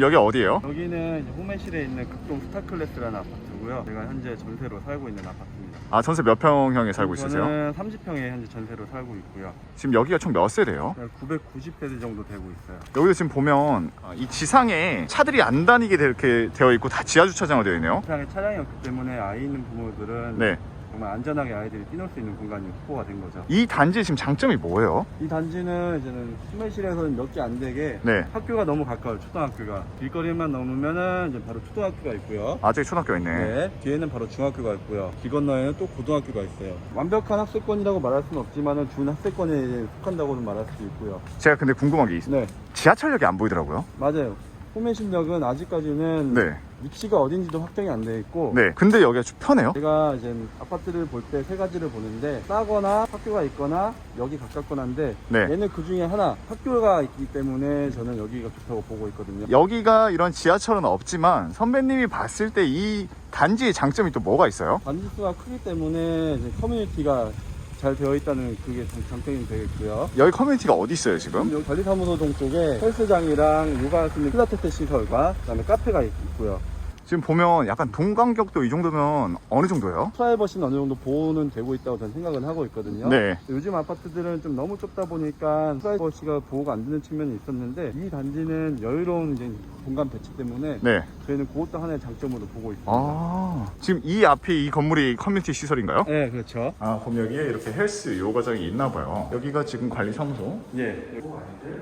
여기 어디예요? 여기는 이제 호매실에 있는 극동 스타클래스라는 아파트고요. 제가 현재 전세로 살고 있는 아파트입니다. 아 전세 몇 평형에 살고 있으세요? 저는 30평에 현재 전세로 살고 있고요. 지금 여기가 총 몇 세대요? 990세대 정도 되고 있어요. 여기도 지금 보면 어, 이 지상에 차들이 안 다니게 이렇게 되어 있고 다 지하 주차장으로 되어 있네요. 세상에 차량이 없기 때문에 아이 있는 부모들은 네. 정말 안전하게 아이들이 뛰놀 수 있는 공간이 확보가 된 거죠. 이 단지의 지금 장점이 뭐예요? 이 단지는 이제는 수매실에서는 몇 개 안 되게 네. 학교가 너무 가까워요. 초등학교가 길거리만 넘으면은 이제 바로 초등학교가 있고요. 아직 초등학교 있네. 네, 뒤에는 바로 중학교가 있고요. 길 건너에는 또 고등학교가 있어요. 완벽한 학습권이라고 말할 수는 없지만은 준 학습권에 속한다고는 말할 수도 있고요. 제가 근데 궁금한 게 있어요. 네, 지하철역이 안 보이더라고요. 맞아요. 호매실역은 아직까지는 네. 위치가 어딘지도 확정이 안 돼 있고 네. 근데 여기가 좀 편해요? 제가 이제 아파트를 볼 때 세 가지를 보는데 싸거나 학교가 있거나 여기 가깝거나 한데 네. 얘는 그 중에 하나 학교가 있기 때문에 저는 여기가 좋다고 보고 있거든요. 여기가 이런 지하철은 없지만 선배님이 봤을 때 이 단지의 장점이 또 뭐가 있어요? 단지수가 크기 때문에 이제 커뮤니티가 잘 되어 있다는 그게 장- 장점이 되겠고요. 여기 커뮤니티가 어디 있어요 지금? 여기 관리사무소 동 쪽에 헬스장이랑 요가 할수 있는 필라테스 시설과 그다음에 카페가 있- 있고요. 지금 보면 약간 동간격도 이 정도면 어느 정도예요? 프라이버시는 어느 정도 보호는 되고 있다고 저는 생각은 하고 있거든요. 네. 요즘 아파트들은 좀 너무 좁다 보니까 프라이버시가 보호가 안 되는 측면이 있었는데 이 단지는 여유로운 이제 공간 배치 때문에 네. 저희는 그것도 하나의 장점으로 보고 있습니다. 아 지금 이 앞에 이 건물이 커뮤니티 시설인가요? 네, 그렇죠. 아 그럼 여기에 이렇게 헬스 요가장이 있나 봐요. 여기가 지금 관리 사무소. 예.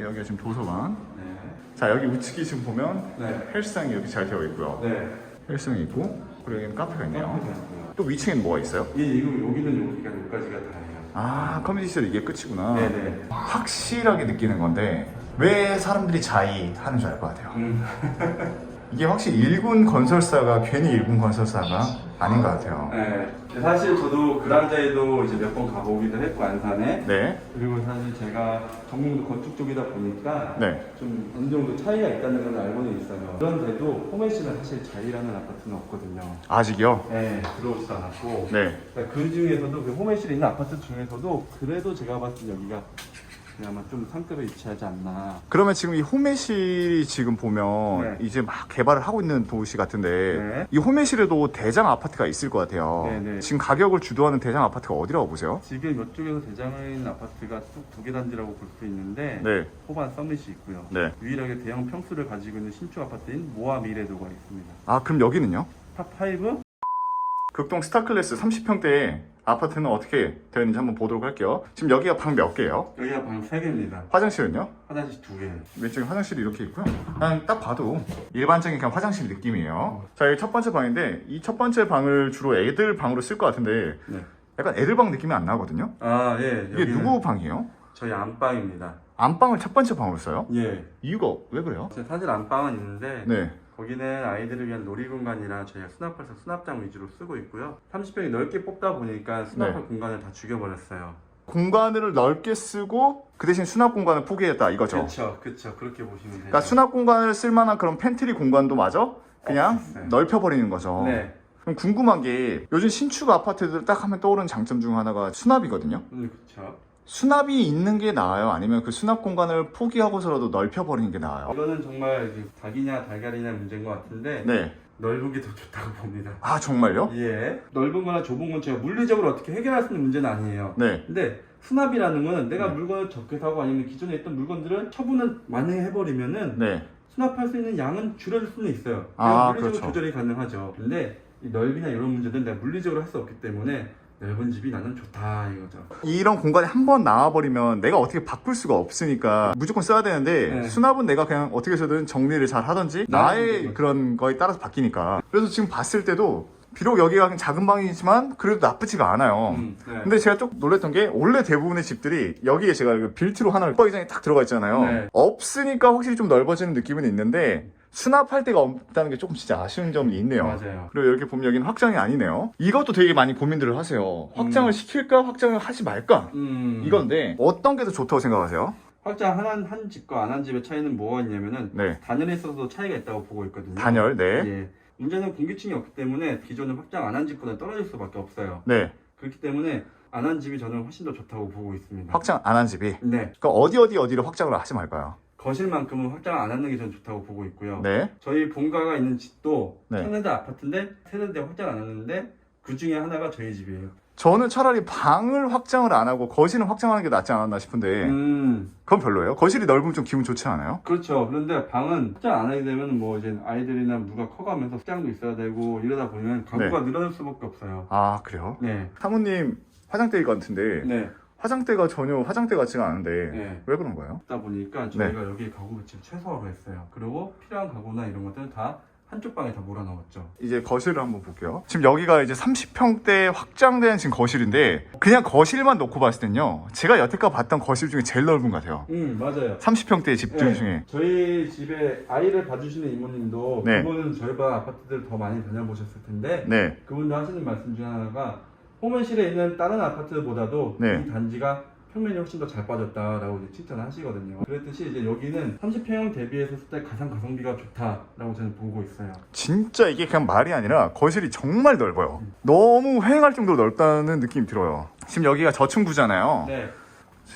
여기가 지금 도서관. 네. 자 여기 우측이 지금 보면 네. 헬스장이 여기 잘 되어 있고요. 네. 헬스장이 있고 그리고 여기는 카페가 있네요. 네. 또 위층에는 뭐가 있어요? 예, 이거 여기는 여기가 여기까지가 다예요. 아 커뮤니티 시설 이게 끝이구나. 네네. 확실하게 느끼는 건데 왜 사람들이 자의하는 줄 알 것 같아요. 음. 이게 확실히 일군 건설사가 괜히 일군 건설사가 아닌 것 같아요. 네. 사실 저도 그랑자에도 이제 몇 번 가보기도 했고 안산에 네, 그리고 사실 제가 전공도 건축 쪽이다 보니까 네. 좀 어느 정도 차이가 있다는 건 알고는 있어요. 그런데도 호메시는 사실 자이라는 아파트는 없거든요. 아직이요? 네, 들어오지도 않았고. 네. 그러니까 그 중에서도 그 호메실에 있는 아파트 중에서도 그래도 제가 봤을 때 여기가 그나마 좀 상급에 위치하지 않나. 그러면 지금 이 호메실이 지금 보면 네. 이제 막 개발을 하고 있는 도시 같은데 네. 이 호메실에도 대장 아파트가 있을 것 같아요. 네, 네. 지금 가격을 주도하는 대장 아파트가 어디라고 보세요? 지금 이쪽에서 있는 아파트가 쭉두개 단지라고 볼 수 있는데 네. 호반 서밋이 있고요. 네. 유일하게 대형 평수를 가지고 있는 신축 아파트인 모아 미래도가 있습니다. 아 그럼 여기는요? 탑5? 극동 스타클래스 30평대 아파트는 어떻게 되어 있는지 한번 보도록 할게요. 지금 여기가 방 몇 개예요? 여기가 방 3개입니다. 화장실은요? 화장실 2개. 왼쪽에 화장실이 이렇게 있고요. 그냥 딱 봐도 일반적인 그냥 화장실 느낌이에요. 자, 여기 첫 번째 방인데 이 첫 번째 방을 주로 애들 방으로 쓸 것 같은데 네. 약간 애들 방 느낌이 안 나거든요. 아, 예. 이게 누구 방이에요? 저희 안방입니다. 안방을 첫 번째 방으로 써요? 예. 이유가 왜 그래요? 제 사실 안방은 있는데 네. 거기는 아이들을 위한 놀이 공간이라 저희가 수납해서 수납장 위주로 쓰고 있고요. 30평이 넓게 뽑다 보니까 수납할 네. 공간을 다 죽여버렸어요. 공간을 넓게 쓰고 그 대신 수납 공간을 포기했다 이거죠. 그렇죠, 그렇죠. 그렇게 보시면 돼요. 그러니까 수납 공간을 쓸 만한 그런 팬트리 공간도 마저 그냥 없었어요. 넓혀버리는 거죠. 네, 그럼 궁금한 게 요즘 신축 아파트들 딱 하면 떠오르는 장점 중 하나가 수납이거든요. 음, 그렇죠. 수납이 있는 게 나아요? 아니면 그 수납 공간을 포기하고서라도 넓혀버리는 게 나아요? 이거는 정말 이게 닭이냐 달걀이냐 문제인 것 같은데 네. 넓은 게 더 좋다고 봅니다. 아, 정말요? 예. 넓은 거나 좁은 건 제가 물리적으로 어떻게 해결할 수 있는 문제는 아니에요. 네. 근데 수납이라는 거는 내가 네. 물건을 적게 사고 아니면 기존에 있던 물건들은 처분을 많이 해버리면은 네. 수납할 수 있는 양은 줄여줄 수는 있어요. 아, 물리적으로 그렇죠. 조절이 가능하죠. 근데 이 넓이나 이런 문제들은 내가 물리적으로 할 수 없기 때문에 넓은 집이 나는 좋다 이거죠. 이런 공간에 한 번 나와버리면 내가 어떻게 바꿀 수가 없으니까 무조건 써야 되는데 네. 수납은 내가 그냥 어떻게 해서든 정리를 잘 하던지 나의 문제인 그런 거에 따라서 바뀌니까 그래서 지금 봤을 때도 비록 여기가 그냥 작은 방이지만 그래도 나쁘지가 않아요. 음, 네. 근데 제가 좀 놀랬던 게 원래 대부분의 집들이 여기에 제가 그 빌트로 하나 붙박이장이 딱 들어가 있잖아요. 네. 없으니까 확실히 좀 넓어지는 느낌은 있는데 수납할 데가 없다는 게 조금 진짜 아쉬운 점이 있네요. 맞아요. 그리고 이렇게 보면 여기는 확장이 아니네요. 이것도 되게 많이 고민들을 하세요. 확장을 음. 시킬까 확장을 하지 말까 음, 이건데 어떤 게 더 좋다고 생각하세요? 확장 한, 한 집과 안 한 집의 차이는 뭐가 있냐면은 네. 단열에 있어서도 차이가 있다고 보고 있거든요. 단열, 네. 예. 문제는 공기층이 없기 때문에 기존의 확장 안 한 집보다 떨어질 수밖에 없어요. 네. 그렇기 때문에 안 한 집이 저는 훨씬 더 좋다고 보고 있습니다. 확장 안 한 집이. 네. 그러니까 어디 어디 어디를 확장을 하지 말까요? 거실만큼은 확장 안 하는 게 전 좋다고 보고 있고요. 네. 저희 본가가 있는 집도 네. 세대대 아파트인데 세대대 확장 안 했는데 그 중에 하나가 저희 집이에요. 저는 차라리 방을 확장을 안 하고 거실은 확장하는 게 낫지 않았나 싶은데 음, 그건 별로예요. 거실이 넓으면 좀 기분 좋지 않아요? 그렇죠. 그런데 방은 확장 안 하게 되면 뭐 이제 아이들이나 누가 커가면서 확장도 있어야 되고 이러다 보면 가구가 늘어날 수밖에 없어요. 아 그래요? 네, 사모님 화장대 같은데 네, 화장대가 전혀 화장대 같지가 않은데 네. 왜 그런 거예요? 그러다 보니까 저희가 여기 가구 배치를 최소화로 했어요. 그리고 필요한 가구나 이런 것들은 다 한쪽 방에 다 몰아넣었죠. 이제 거실을 한번 볼게요. 지금 여기가 이제 30평대 확장된 지금 거실인데 그냥 거실만 놓고 봤을 땐요. 제가 여태까지 봤던 거실 중에 제일 넓은 것 같아요. 음, 맞아요. 30평대 집들 네, 중에. 저희 집에 아이를 봐주시는 이모님도 네. 그분은 저희 방 아파트들 더 많이 다녀보셨을 텐데 네. 그분도 하시는 말씀 중에 하나가 호면실에 있는 다른 아파트보다도 네. 이 단지가 평면이 훨씬 더 잘 빠졌다라고 이제 칭찬을 하시거든요. 그랬듯이 이제 여기는 30평형 대비했을 때 가상 가성비가 좋다라고 저는 보고 있어요. 진짜 이게 그냥 말이 아니라 거실이 정말 넓어요. 너무 휑할 정도로 넓다는 느낌이 들어요. 지금 여기가 저층구잖아요. 네,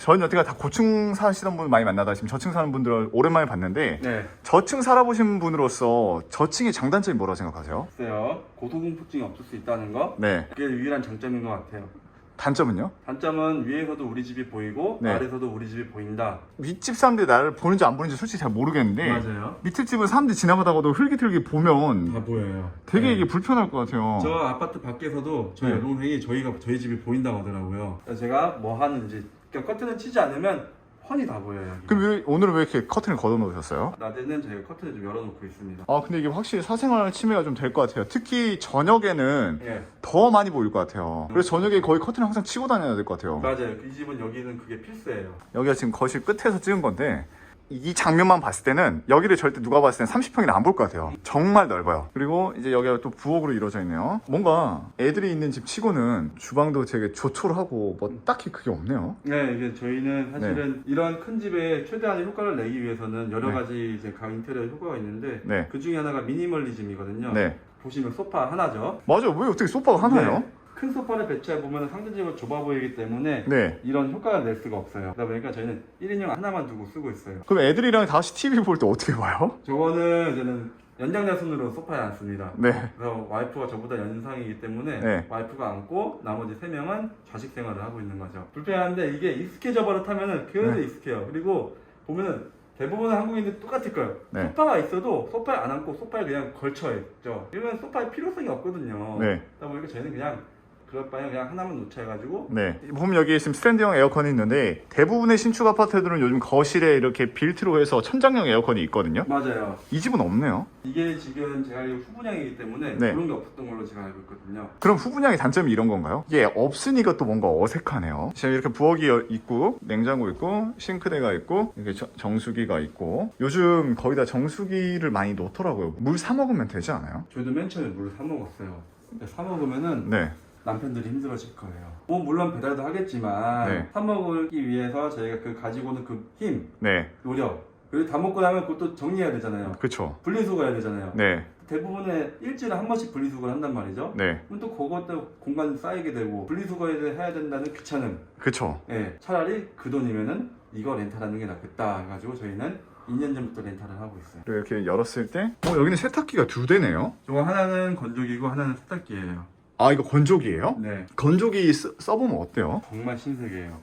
전 여태가 다 고층 사시던 분 많이 만나다 지금 저층 사는 분들을 오랜만에 봤는데 네. 저층 살아보신 분으로서 저층의 장단점이 뭐라 고 생각하세요? 글쎄요. 고소공포증이 없을 수 있다는 거 네. 그게 유일한 장점인 것 같아요. 단점은요? 단점은 위에서도 우리 집이 보이고 네. 아래서도 우리 집이 보인다. 윗집 사람들이 나를 보는지 안 보는지 솔직히 잘 모르겠는데 맞아요. 밑에 집은 사람들이 지나가다가도 흘기틀기 보면 다 보여요. 되게 네. 이게 불편할 것 같아요. 저 아파트 밖에서도 저희 네. 여동생이 저희가 저희 집이 보인다고 하더라고요. 제가 뭐 하는지 그러니까 커튼을 치지 않으면 훤히 다 보여요. 여기가. 그럼 왜, 오늘은 왜 이렇게 커튼을 걷어 놓으셨어요? 낮에는 저희가 커튼을 좀 열어놓고 있습니다. 아 근데 이게 확실히 사생활 침해가 좀 될 것 같아요. 특히 저녁에는 예, 더 많이 보일 것 같아요. 그래서 저녁에 거의 커튼을 항상 치고 다녀야 될 것 같아요. 맞아요. 이 집은 여기는 그게 필수예요. 여기가 지금 거실 끝에서 찍은 건데 이 장면만 봤을 때는 여기를 절대 누가 봤을 땐 30평이나 안볼 것 같아요. 정말 넓어요. 그리고 이제 여기가 또 부엌으로 이루어져 있네요. 뭔가 애들이 있는 집 치고는 주방도 되게 조촐하고 뭐 딱히 그게 없네요. 네, 이게 저희는 사실은 이런 큰 집에 최대한의 효과를 내기 위해서는 여러 네. 가지 이제 각 인테리어 효과가 있는데 네. 그 중에 하나가 미니멀리즘이거든요. 네. 보시면 소파 하나죠. 맞아요. 왜 어떻게 소파가 하나요? 네. 큰 소파를 배치해 보면 상대적으로 좁아 보이기 때문에 네. 이런 효과를 낼 수가 없어요. 그러다 보니까 저희는 1인용 하나만 두고 쓰고 있어요. 그럼 애들이랑 다시 TV 볼 때 어떻게 봐요? 저거는 저는 연장자순으로 소파에 앉습니다. 네. 그래서 와이프가 저보다 연상이기 때문에 네. 와이프가 앉고 나머지 세 명은 좌식 생활을 하고 있는 거죠. 불편한데 이게 익숙해져 버릇하면은 그래도 네. 익숙해요. 그리고 보면은 대부분의 한국인들 똑같을 거예요. 네. 소파가 있어도 소파에 안 앉고 소파에 그냥 걸쳐 있죠. 이러면 소파에 필요성이 없거든요. 네. 그러다 보니까 저희는 그냥 그럴 바에 그냥 하나만 놓쳐 해가지고 네. 보면 여기 지금 스탠드형 에어컨이 있는데 대부분의 신축 아파트들은 요즘 거실에 이렇게 빌트로 해서 천장형 에어컨이 있거든요. 맞아요. 이 집은 없네요. 이게 지금 제가 알기로 후분양이기 때문에 네. 그런 게 없었던 걸로 제가 알고 있거든요. 그럼 후분양의 단점이 이런 건가요? 이게 없으니까 또 뭔가 어색하네요. 지금 이렇게 부엌이 있고 냉장고 있고 싱크대가 있고 이렇게 저- 정수기가 있고 요즘 거의 다 정수기를 많이 놓더라고요. 물 사 먹으면 되지 않아요? 저희도 맨 처음에 물을 사 먹었어요. 근데 사 먹으면은 네. 남편들이 힘들어질 거예요. 뭐 물론 배달도 하겠지만 네. 사 먹기 위해서 저희가 그 가지고는 그 힘, 네. 노력 그리고 다 먹고 나면 그것도 정리해야 되잖아요. 그쵸. 분리수거 해야 되잖아요. 네. 대부분의 일주일에 한 번씩 분리수거를 한단 말이죠. 네. 그럼 또 그것도 공간 쌓이게 되고 분리수거를 해야 된다는 귀찮음. 그쵸. 예, 차라리 그 돈이면은 이거 렌탈하는 게 낫겠다 해가지고 저희는 2년 전부터 렌탈을 하고 있어요. 그리고 이렇게 열었을 때 어, 여기는 세탁기가 두 대네요. 저거 하나는 건조기고 하나는 세탁기예요. 아 이거 건조기예요? 네. 건조기 써, 써보면 어때요? 정말 신세계예요.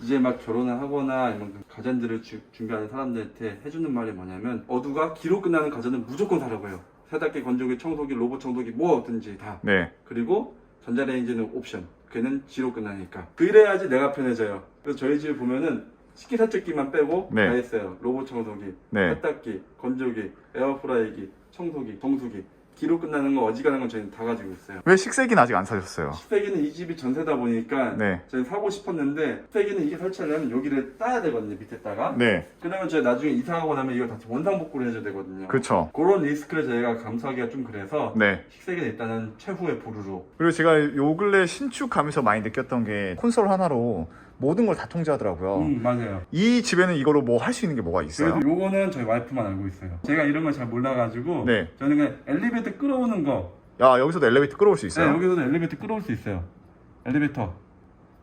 이제 막 결혼을 하거나 아니면 그 가전들을 주- 준비하는 사람들한테 해주는 말이 뭐냐면 어두가 기로 끝나는 가전은 무조건 사라고 해요. 세탁기, 건조기, 청소기, 로봇 청소기 뭐든지 다. 네. 그리고 전자레인지는 옵션. 걔는 지로 끝나니까. 그래야지 내가 편해져요. 그래서 저희 집에 보면은 식기세척기만 빼고 네. 다 했어요. 로봇 청소기, 네. 세탁기, 건조기, 에어프라이기, 청소기, 정수기. 기로 끝나는 거 어지간한 건 저희는 다 가지고 있어요. 왜 식세기는 아직 안 사셨어요? 식세기는 이 집이 전세다 보니까 네. 저희 사고 싶었는데 식세기는 이게 설치하려면 여기를 따야 되거든요 밑에다가 네. 그러면 저희 나중에 이사하고 나면 이걸 다시 원상복구를 해줘야 되거든요 그쵸. 그런 리스크를 저희가 감수하기가 좀 그래서 네. 식세기는 일단은 최후의 보루로 그리고 제가 요 근래 신축 가면서 많이 느꼈던 게 콘솔 하나로 모든 걸 다 통제하더라고요. 음 맞아요 이 집에는 이거로 뭐 할 수 있는 게 뭐가 있어요? 그래도 요거는 저희 와이프만 알고 있어요 제가 이런 걸 잘 몰라가지고 네. 저는 그냥 엘리베이터 끌어오는 거 야 여기서도 엘리베이터 끌어올 수 네, 있어요? 여기서도 엘리베이터 끌어올 수 있어요 엘리베이터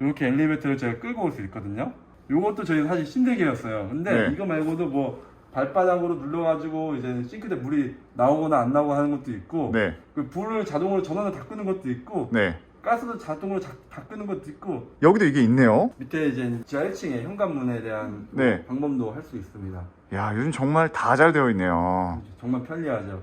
이렇게 엘리베이터를 제가 끌고 올 수 있거든요 요것도 저희 사실 신세계였어요 근데 네. 이거 말고도 뭐 발바닥으로 눌러가지고 이제 싱크대 물이 나오거나 안 나오고 하는 것도 있고 네, 그 불을 자동으로 전원을 다 끄는 것도 있고 네. 가스도 자동으로 자- 다 끄는 것도 있고 여기도 이게 있네요. 밑에 이제 지하 1층에 현관문에 대한 그 네. 방범도 할 수 있습니다. 야, 요즘 정말 다 잘 되어 있네요. 정말 편리하죠.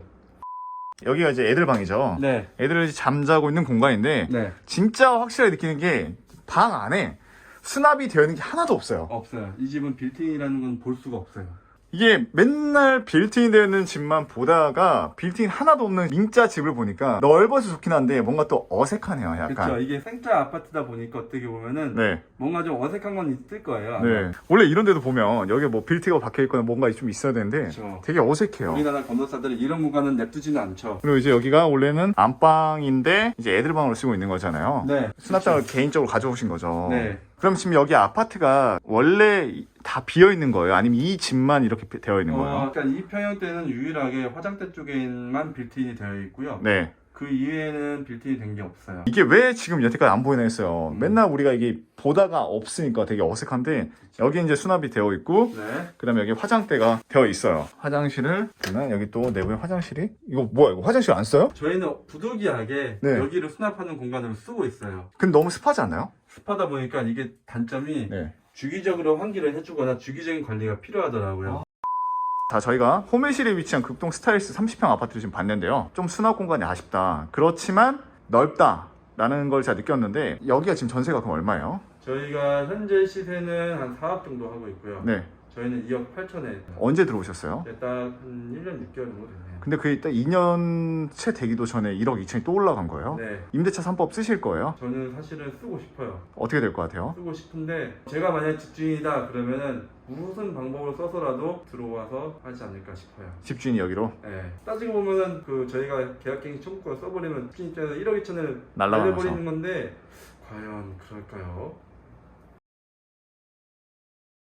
여기가 이제 애들 방이죠. 네. 애들이 잠자고 있는 공간인데 네. 진짜 확실하게 느끼는 게 방 안에 수납이 되어 있는 게 하나도 없어요. 없어요. 이 집은 빌트인이라는 건 볼 수가 없어요. 이게 맨날 빌트인 되어 있는 집만 보다가 빌트인 하나도 없는 민자 집을 보니까 넓어서 좋긴 한데 뭔가 또 어색하네요, 약간. 그렇죠. 이게 생자 아파트다 보니까 어떻게 보면은 네, 뭔가 좀 어색한 건 있을 거예요. 네. 원래 이런 데도 보면 여기 뭐 빌트가 박혀 있거나 뭔가 좀 있어야 되는데 그렇죠. 되게 어색해요. 우리나라 건설사들은 이런 공간은 냅두지는 않죠. 그리고 이제 여기가 원래는 안방인데 이제 애들 방으로 쓰고 있는 거잖아요. 네. 수납장을 개인적으로 가져오신 거죠. 네. 그럼 지금 여기 아파트가 원래 다 비어 있는 거예요? 아니면 이 집만 이렇게 되어 있는 어, 거예요? 그러니까 이 평형 때는 유일하게 화장대 쪽에만 빌트인이 되어 있고요. 네. 그 이외에는 빌트인이 된게 없어요. 이게 왜 지금 여태까지 안 보이나 했어요. 음. 맨날 우리가 이게 보다가 없으니까 되게 어색한데 여기 이제 수납이 되어 있고 네. 그다음에 여기 화장대가 되어 있어요. 화장실을 보면 여기 또 내부에 화장실이 이거 뭐야 이거 화장실 안 써요? 저희는 부득이하게 네. 여기를 수납하는 공간으로 쓰고 있어요. 근데 너무 습하지 않나요? 습하다 보니까 이게 단점이 네. 주기적으로 환기를 해주거나 주기적인 관리가 필요하더라고요. 자, 저희가 호매실에 위치한 극동 스타일스 30평 아파트를 지금 봤는데요. 좀 수납 공간이 아쉽다. 그렇지만 넓다. 라는 걸 제가 느꼈는데 여기가 지금 전세가 그럼 얼마예요? 저희가 현재 시세는 한 4억 정도 하고 있고요. 네. 저희는 2억 8천에 언제 들어오셨어요? 딱 한 1년 6개월 정도 됐네요. 근데 그게 딱 2년 채 되기도 전에 1억 2천이 또 올라간 거예요? 네. 임대차 3법 쓰실 거예요? 저는 사실은 쓰고 싶어요. 어떻게 될 것 같아요? 쓰고 싶은데 제가 만약 집주인이다 그러면은 무슨 방법을 써서라도 들어와서 하지 않을까 싶어요. 집주인이 여기로 네. 따지고 보면은 그 저희가 계약갱신 청구권 써버리면 집주인 입장에서 1억 2천을 날라가면서 날려버리는 건데 과연 그럴까요?